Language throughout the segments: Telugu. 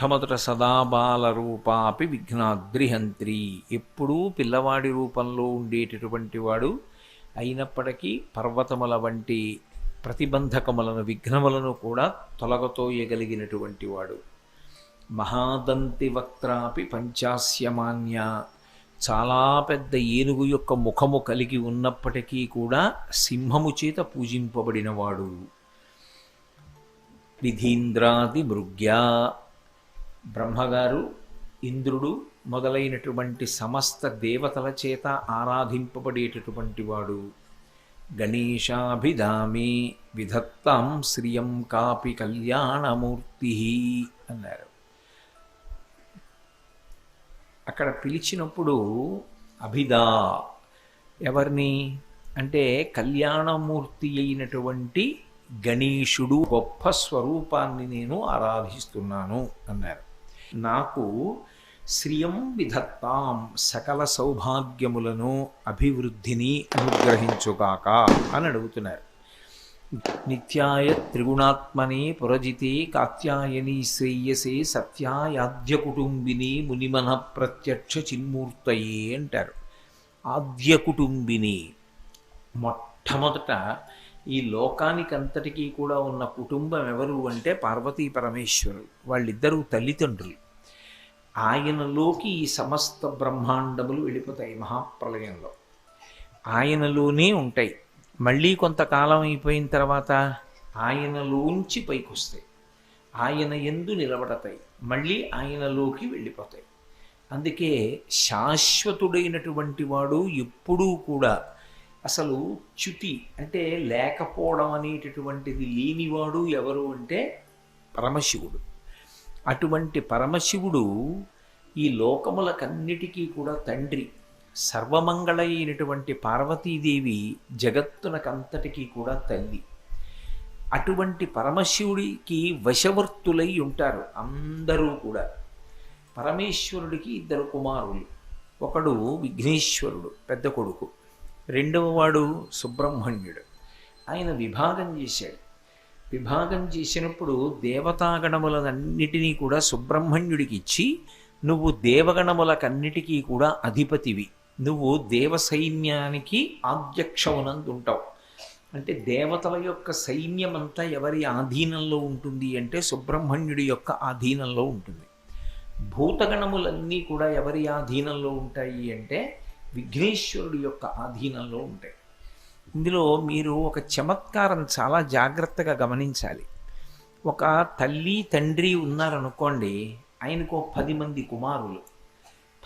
మొట్టమొదట సదాబాల రూపాపి విఘ్నాద్రిహంత్రి. ఎప్పుడూ పిల్లవాడి రూపంలో ఉండేటటువంటి వాడు అయినప్పటికీ పర్వతముల వంటి ప్రతిబంధకములను విఘ్నములను కూడా తొలగతోయగలిగినటువంటి వాడు. మహాదంతి వక్త్రాపి పంచాస్యమాన్య. చాలా పెద్ద ఏనుగు యొక్క ముఖము కలిగి ఉన్నప్పటికీ కూడా సింహము చేత పూజింపబడినవాడు విధీంద్రాది మృగ్యా. బ్రహ్మగారు ఇంద్రుడు మొదలైనటువంటి సమస్త దేవతల చేత ఆరాధింపబడేటటువంటి వాడు. గణేశాభిధామి విధత్తాం శ్రియం కాపి కళ్యాణమూర్తి అన్నారు. అక్కడ పిలిచినప్పుడు అభిదా ఎవరిని? అంటే కళ్యాణమూర్తి అయినటువంటి గణేశుడు గొప్ప స్వరూపాన్ని నేను ఆరాధిస్తున్నాను అన్నారు. నాకు శ్రియం విధత్తాం సకల సౌభాగ్యములను అభివృద్ధిని అనుగ్రహించుగాక అని అడుగుతున్నారు. నిత్యాయ త్రిగుణాత్మనే పురజితే కాత్యాయని శ్రేయసే సత్యాయాద్య కుటుంబిని మునిమన ప్రత్యక్ష చిన్మూర్తయే అంటారు. ఆద్య కుటుంబిని మొట్టమొదట ఈ లోకానికంతటికీ కూడా ఉన్న కుటుంబం ఎవరు అంటే పార్వతీ పరమేశ్వరులు వాళ్ళిద్దరూ తల్లిదండ్రులు. ఆయనలోకి ఈ సమస్త బ్రహ్మాండములు వెళ్ళిపోతాయి మహాప్రలయంలో. ఆయనలోనే ఉంటాయి. మళ్ళీ కొంతకాలం అయిపోయిన తర్వాత ఆయనలోంచి పైకి వస్తాయి ఆయన ఎందు నిలబడతాయి. మళ్ళీ ఆయనలోకి వెళ్ళిపోతాయి. అందుకే శాశ్వతుడైనటువంటి వాడు ఎప్పుడూ కూడా అసలు చ్యుతి అంటే లేకపోవడం అనేటటువంటిది లేనివాడు ఎవరు అంటే పరమశివుడు. అటువంటి పరమశివుడు ఈ లోకములకన్నిటికీ కూడా తండ్రి. సర్వమంగళ అయినటువంటి పార్వతీదేవి జగత్తునకంతటికీ కూడా తల్లి. అటువంటి పరమశివుడికి వశవర్తులై ఉంటారు అందరూ కూడా. పరమేశ్వరుడికి ఇద్దరు కుమారులు. ఒకడు విఘ్నేశ్వరుడు పెద్ద కొడుకు. రెండవ వాడు సుబ్రహ్మణ్యుడు. ఆయన విభాగం చేశాడు. విభాగం చేసినప్పుడు దేవతాగణములన్నిటినీ కూడా సుబ్రహ్మణ్యుడికి ఇచ్చి నువ్వు దేవగణములకన్నిటికీ కూడా అధిపతివి. నువ్వు దేవ సైన్యానికి ఆధ్యక్షమునందుంటావు అంటే దేవతల యొక్క సైన్యమంతా ఎవరి ఆధీనంలో ఉంటుంది అంటే సుబ్రహ్మణ్యుడి యొక్క ఆధీనంలో ఉంటుంది. భూతగణములన్నీ కూడా ఎవరి ఆధీనంలో ఉంటాయి అంటే విఘ్నేశ్వరుడి యొక్క ఆధీనంలో ఉంటాయి. ఇందులో మీరు ఒక చమత్కారం చాలా జాగ్రత్తగా గమనించాలి. ఒక తల్లి తండ్రి ఉన్నారనుకోండి ఆయనకు పది మంది కుమారులు.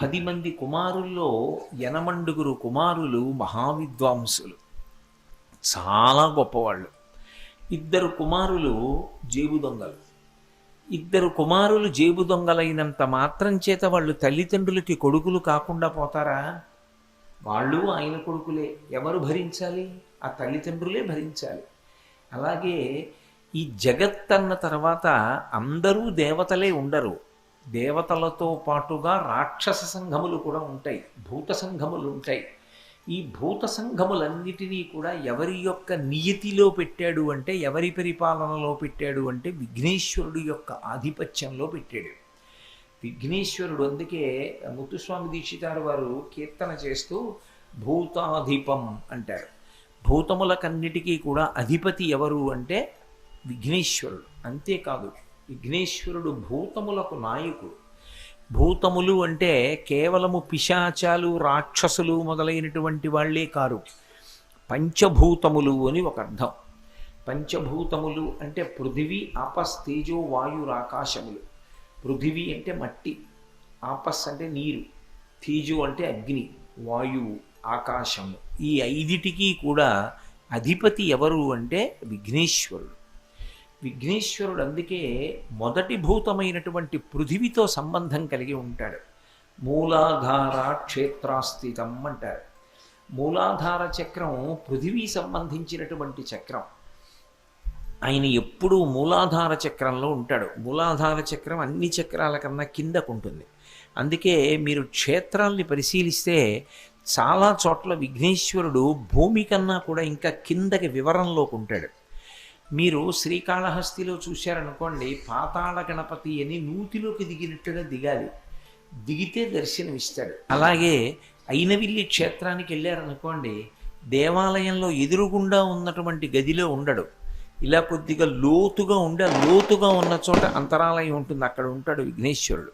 పది మంది కుమారుల్లో ఎనమండుగురు కుమారులు మహావిద్వాంసులు. చాలా గొప్పవాళ్ళు. ఇద్దరు కుమారులు జేబు దొంగలు. ఇద్దరు కుమారులు జేబు దొంగలైనంత మాత్రం చేత వాళ్ళు తల్లిదండ్రులకి కొడుకులు కాకుండా పోతారా? వాళ్ళు ఆయన కొడుకులే. ఎవరు భరించాలి? ఆ తల్లిదండ్రులే భరించాలి. అలాగే ఈ జగత్ అన్న తర్వాత అందరూ దేవతలే ఉండరు. దేవతలతో పాటుగా రాక్షస సంఘములు కూడా ఉంటాయి. భూత సంఘములు ఉంటాయి. ఈ భూత సంఘములన్నిటినీ కూడా ఎవరి యొక్క నియతిలో పెట్టాడు అంటే ఎవరి పరిపాలనలో పెట్టాడు అంటే విఘ్నేశ్వరుడు యొక్క ఆధిపత్యంలో పెట్టాడు. విఘ్నేశ్వరుడు అందుకే ముత్తుస్వామి దీక్షితారు వారు కీర్తన చేస్తూ భూతాధిపం అంటారు. భూతములకన్నిటికీ కూడా అధిపతి ఎవరు అంటే విఘ్నేశ్వరుడు. అంతేకాదు విఘ్నేశ్వరుడు భూతములకు నాయకుడు. భూతములు అంటే కేవలము పిశాచాలు రాక్షసులు మొదలైనటువంటి వాళ్ళే కారు. పంచభూతములు అని ఒక అర్థం. పంచభూతములు అంటే పృథివీ ఆపస్ తేజో వాయుర్ ఆకాశములు. పృథివీ అంటే మట్టి ఆపస్ అంటే నీరు తీజు అంటే అగ్ని వాయువు ఆకాశము. ఈ ఐదిటికి కూడా అధిపతి ఎవరు అంటే విఘ్నేశ్వరుడు. విఘ్నేశ్వరుడు అందుకే మొదటి భూతమైనటువంటి పృథివితో సంబంధం కలిగి ఉంటాడు. మూలాధార క్షేత్రాస్థితం అంటారు. మూలాధార చక్రం పృథివీ సంబంధించినటువంటి చక్రం. ఆయన ఎప్పుడూ మూలాధార చక్రంలో ఉంటాడు. మూలాధార చక్రం అన్ని చక్రాల కన్నా కిందకు ఉంటుంది అందుకే మీరు క్షేత్రాల్ని పరిశీలిస్తే చాలా చోట్ల విఘ్నేశ్వరుడు భూమి కన్నా కూడా ఇంకా కిందకి వివరంలోకి ఉంటాడు. మీరు శ్రీకాళహస్తిలో చూశారనుకోండి పాతాళ గణపతి అని నూతిలోకి దిగినట్టుగా దిగాలి. దిగితే దర్శనమిస్తాడు. అలాగే అయినవిల్లి క్షేత్రానికి వెళ్ళారనుకోండి దేవాలయంలో ఎదురుగుండా ఉన్నటువంటి గదిలో ఉండడు. ఇలా కొద్దిగా లోతుగా ఉండే లోతుగా ఉన్న చోట అంతరాలయం ఉంటుంది. అక్కడ ఉంటాడు విఘ్నేశ్వరుడు.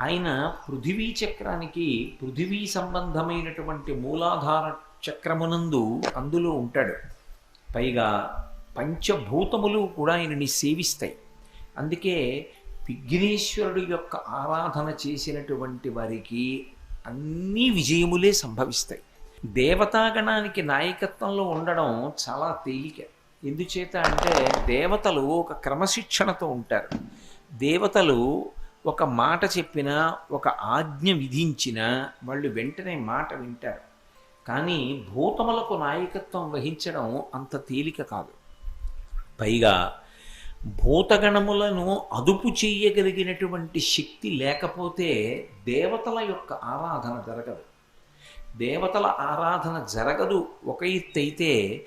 ఆయన పృథివీ చక్రానికి పృథివీ సంబంధమైనటువంటి మూలాధార చక్రమునందు అందులో ఉంటాడు. పైగా పంచభూతములు కూడా ఆయనని సేవిస్తాయి. అందుకే విఘ్నేశ్వరుడు యొక్క ఆరాధన చేసినటువంటి వారికి అన్ని విజయములే సంభవిస్తాయి. దేవతాగణానికి నాయకత్వంలో ఉండడం చాలా తేలిక. ఎందుచేత అంటే దేవతలు ఒక క్రమశిక్షణతో ఉంటారు. దేవతలు ఒక మాట చెప్పినా ఒక ఆజ్ఞ విధించినా వాళ్ళు వెంటనే మాట వింటారు. కానీ భూతములకు నాయకత్వం వహించడం అంత తేలిక కాదు. పైగా భూతగణములను అదుపు చేయగలిగినటువంటి శక్తి లేకపోతే దేవతల యొక్క ఆరాధన జరగదు. దేవతల ఆరాధన జరగదు. ఒక ఎత్తైతే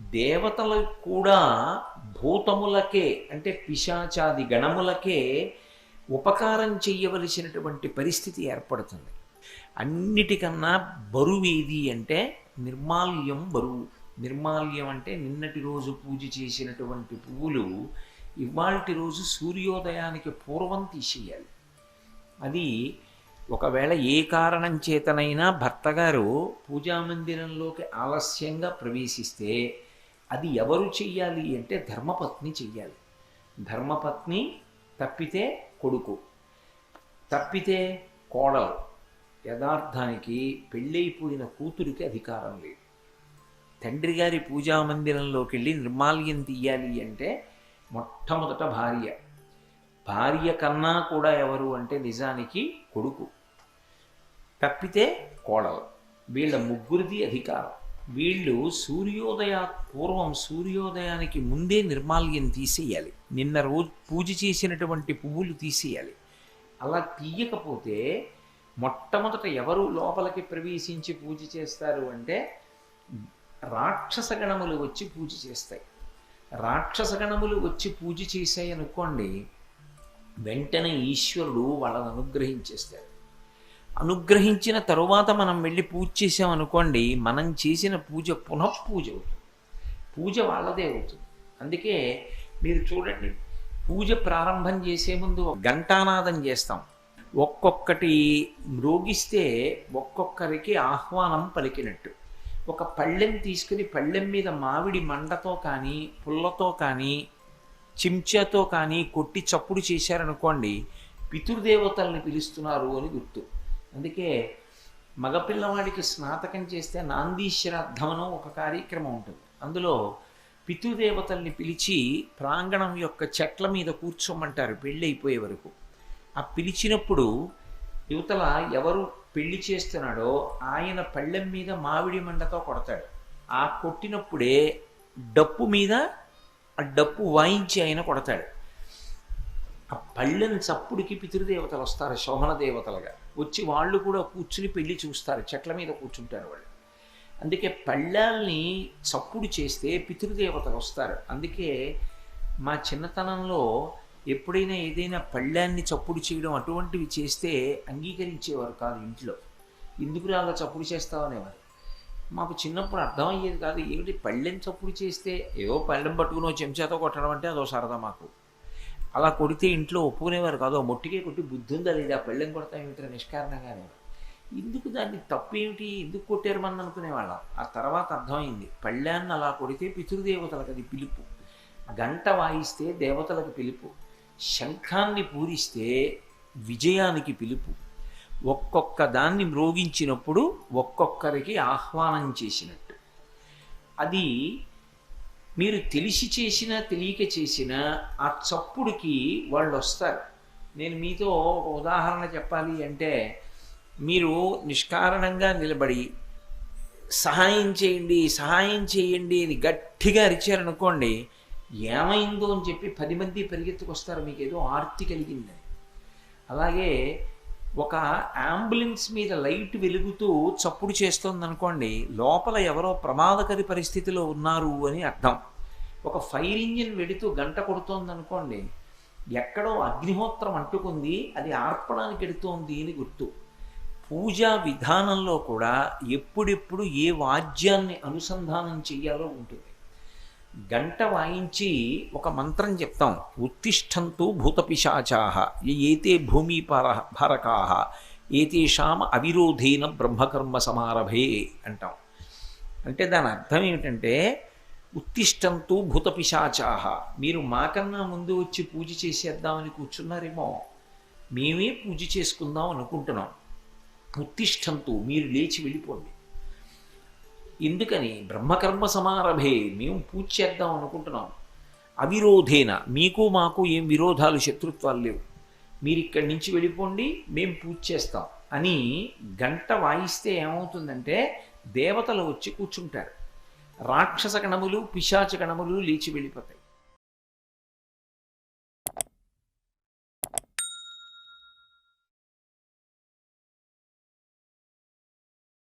దేవతలు కూడా భూతములకే అంటే పిశాచాది గణములకే ఉపకారం చేయవలసినటువంటి పరిస్థితి ఏర్పడుతుంది. అన్నిటికన్నా బరువు ఏది అంటే నిర్మాల్యం బరువు. నిర్మాల్యం అంటే నిన్నటి రోజు పూజ చేసినటువంటి పువ్వులు ఇవాళ రోజు సూర్యోదయానికి పూర్వం తీసేయాలి. అది ఒకవేళ ఏ కారణం చేతనైనా భర్తగారు పూజామందిరంలోకి ఆలస్యంగా ప్రవేశిస్తే అది ఎవరు చెయ్యాలి అంటే ధర్మపత్ని చెయ్యాలి. ధర్మపత్ని తప్పితే కొడుకు తప్పితే కోడలు. యథార్థానికి పెళ్ళైపోయిన కూతురికి అధికారం లేదు. తండ్రి గారి పూజామందిరంలోకి వెళ్ళి నిర్మాల్యం తీయాలి అంటే మొట్టమొదట భార్య. భార్య కన్నా కూడా ఎవరు అంటే నిజానికి కొడుకు. తప్పితే కోడలు. వీళ్ళ ముగ్గురిది అధికారం. వీళ్ళు సూర్యోదయ పూర్వం సూర్యోదయానికి ముందే నిర్మాల్యం తీసేయాలి. నిన్న రోజు పూజ చేసినటువంటి పువ్వులు తీసేయాలి. అలా తీయకపోతే మొట్టమొదట ఎవరు లోపలికి ప్రవేశించి పూజ చేస్తారు అంటే రాక్షసగణములు వచ్చి పూజ చేస్తాయి. రాక్షసగణములు వచ్చి పూజ చేశాయి అనుకోండి వెంటనే ఈశ్వరుడు వాళ్ళని అనుగ్రహించేస్తాడు. అనుగ్రహించిన తరువాత మనం వెళ్ళి పూజ చేసామనుకోండి మనం చేసిన పూజ పునఃపూజ అవుతుంది. పూజ వాళ్ళదే అవుతుంది. అందుకే మీరు చూడండి పూజ ప్రారంభం చేసే ముందు ఘంటానాదం చేస్తాం. ఒక్కొక్కటి మ్రోగిస్తే ఒక్కొక్కరికి ఆహ్వానం పలికినట్టు. ఒక పళ్ళెం తీసుకుని పళ్ళెం మీద మామిడి మండతో కానీ పుల్లతో కానీ చెంచాతో కానీ కొట్టి చప్పుడు చేశారనుకోండి పితృదేవతల్ని పిలుస్తున్నారు అని గుర్తు. అందుకే మగపిల్లవాడికి స్నాతకం చేస్తే నాందీశ్వరార్థమనం ఒక కార్యక్రమం ఉంటుంది. అందులో పితృదేవతల్ని పిలిచి ప్రాంగణం యొక్క చెట్ల మీద కూర్చోమంటారు పెళ్ళి అయిపోయే వరకు. ఆ పిలిచినప్పుడు యువతల ఎవరు పెళ్ళి చేస్తున్నాడో ఆయన పళ్ళెం మీద మామిడి మండతో కొడతాడు. ఆ కొట్టినప్పుడే డప్పు మీద ఆ డప్పు వాయించి ఆయన కొడతాడు. ఆ పళ్ళెని చప్పుడికి పితృదేవతలు వస్తారు శోభన దేవతలుగా. వచ్చి వాళ్ళు కూడా కూర్చుని పెళ్ళి చూస్తారు చెట్ల మీద కూర్చుంటారు వాళ్ళు. అందుకే పళ్ళాల్ని చప్పుడు చేస్తే పితృదేవతలు వస్తారు. అందుకే మా చిన్నతనంలో ఎప్పుడైనా ఏదైనా పళ్ళాన్ని చప్పుడు చేయడం అటువంటివి చేస్తే అంగీకరించేవారు కాదు ఇంట్లో. ఎందుకు అలా చప్పుడు చేస్తావు అనేవారు? మాకు చిన్నప్పుడు అర్థమయ్యేది కాదు ఏమిటి పళ్ళెం చప్పుడు చేస్తే ఏదో పళ్ళెం పట్టుకుని చెంచాతో కొట్టడం అంటే అదో సరదా మాకు. అలా కొడితే ఇంట్లో ఒప్పుకునేవారు కాదు మొట్టికే కొట్టి బుద్ధి ఉందా లేదా పళ్ళెం కొడతా ఏమిటో నిష్కారణంగానే ఎందుకు దాన్ని తప్పు ఏమిటి? ఎందుకు కొట్టారు మనం అనుకునేవాళ్ళం. ఆ తర్వాత అర్థమైంది పళ్ళాన్ని అలా కొడితే పితృదేవతలకు అది పిలుపు. గంట వాయిస్తే దేవతలకు పిలుపు. శంఖాన్ని పూరిస్తే విజయానికి పిలుపు. ఒక్కొక్క దాన్ని మ్రోగించినప్పుడు ఒక్కొక్కరికి ఆహ్వానం చేసినట్టు. అది మీరు తెలిసి చేసినా తెలియక చేసినా ఆ చప్పుడుకి వాళ్ళు వస్తారు. నేను మీతో ఒక ఉదాహరణ చెప్పాలి అంటే మీరు నిష్కారణంగా నిలబడి సహాయం చేయండి సహాయం చేయండి అని గట్టిగా అరిచారనుకోండి ఏమైందో అని చెప్పి పది మంది పరిగెత్తుకొస్తారు. మీకు ఏదో ఆర్తి కలిగిందని. అలాగే ఒక అంబులెన్స్ మీద లైట్ వెలుగుతూ చప్పుడు చేస్తోంది అనుకోండి లోపల ఎవరో ప్రమాదకరి పరిస్థితిలో ఉన్నారు అని అర్థం. ఒక ఫైర్ ఇంజిన్ వెడుతూ గంట కొడుతోంది అనుకోండి ఎక్కడో అగ్నిహోత్రం అంటుకుంది అది ఆర్పడానికి ఎడుతోంది అని గుర్తు. పూజా విధానంలో కూడా ఎప్పుడెప్పుడు ఏ వాద్యాన్ని అనుసంధానం చెయ్యాలో ఉంటుంది. గంట వాయించి ఒక మంత్రం చెప్తాం. ఉత్తిష్టంతు భూతపిశాచాహ ఏతే భూమి భూమిపార భారకాహ ఏతేషాం అవిరోధేన బ్రహ్మకర్మ సమారభే అంటాం. అంటే దాని అర్థం ఏమిటంటే ఉత్తిష్టంతు భూతపిశాచాహ మీరు మాకన్నా ముందు వచ్చి పూజ చేసేద్దామని కూర్చున్నారేమో మేమే పూజ చేసుకుందాం అనుకుంటున్నాం. ఉత్తిష్టంతు మీరు లేచి వెళ్ళిపోండి. ఎందుకని బ్రహ్మకర్మ సమారభే మేము పూజ చేద్దాం అనుకుంటున్నాం. అవిరోధేన మీకు మాకు ఏం విరోధాలు శత్రుత్వాలు లేవు. మీరు ఇక్కడి నుంచి వెళ్ళిపోండి మేము పూజ చేస్తాం. అని గంట వాయిస్తే ఏమవుతుందంటే దేవతలు వచ్చి కూర్చుంటారు. రాక్షస గణములు పిశాచ గణములు లేచి వెళ్ళిపోతాయి.